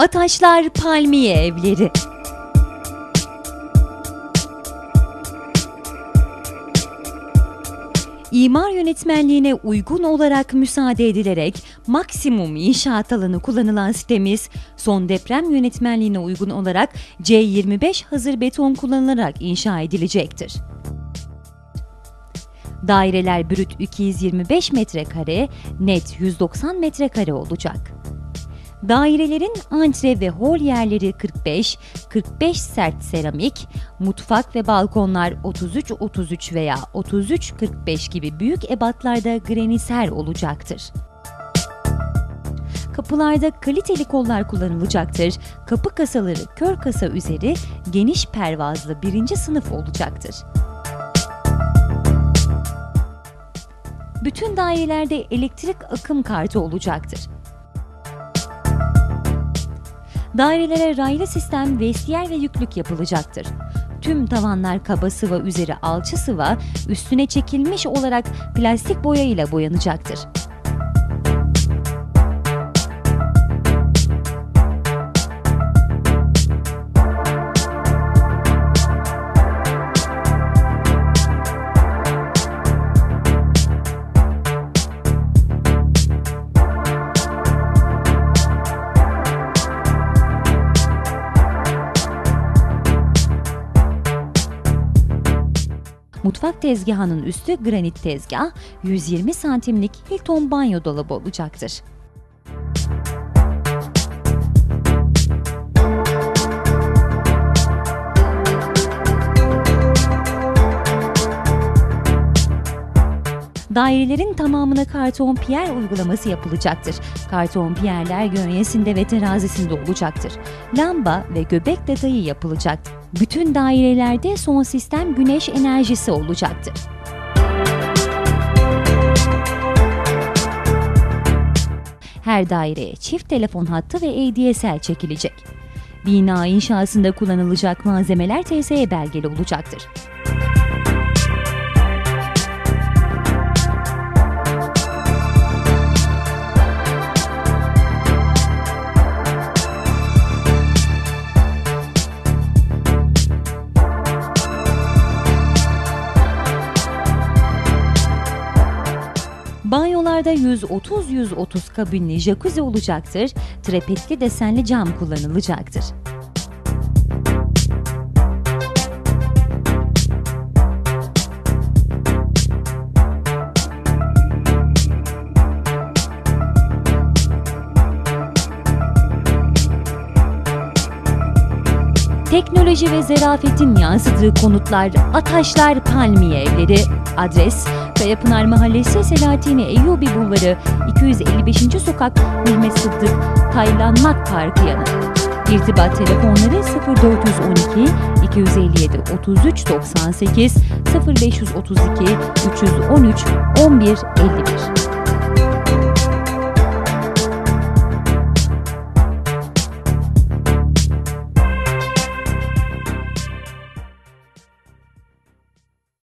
Ataşlar Palmiye Evleri İmar yönetmenliğine uygun olarak müsaade edilerek maksimum inşaat alanı kullanılan sitemiz son deprem yönetmenliğine uygun olarak C25 hazır beton kullanılarak inşa edilecektir. Daireler brüt 225 metrekare, net 190 metrekare olacak. Dairelerin antre ve hol yerleri 45, 45 sert seramik, mutfak ve balkonlar 33-33 veya 33-45 gibi büyük ebatlarda graniser olacaktır. Kapılarda kaliteli kollar kullanılacaktır. Kapı kasaları kör kasa üzeri geniş pervazlı birinci sınıf olacaktır. Bütün dairelerde elektrik akım kartı olacaktır. Dairelere raylı sistem vestiyer ve yüklük yapılacaktır. Tüm tavanlar kaba sıva üzeri alçı sıva, üstüne çekilmiş olarak plastik boya ile boyanacaktır. Mutfak tezgahının üstü granit tezgah, 120 santimlik Hilton banyo dolabı olacaktır. Dairelerin tamamına karton piyer uygulaması yapılacaktır. Karton piyerler gönyesinde ve terazisinde olacaktır. Lamba ve göbek detayı yapılacaktır. Bütün dairelerde son sistem güneş enerjisi olacaktır. Her daireye çift telefon hattı ve ADSL çekilecek. Bina inşasında kullanılacak malzemeler TSE belgeli olacaktır. Banyolarda 130-130 kabinli jacuzzi olacaktır, trapetli desenli cam kullanılacaktır. Teknoloji ve zarafetin yansıdığı konutlar Ataşlar Palmiye Evleri, adres Kayapınar Mahallesi Selahattin Eyyubi Bulvarı 255. Sokak Mehmet Sıddık Taylanmak Parkı yanı. İrtibat telefonları 0412 257 33 98 0532 313 11 51.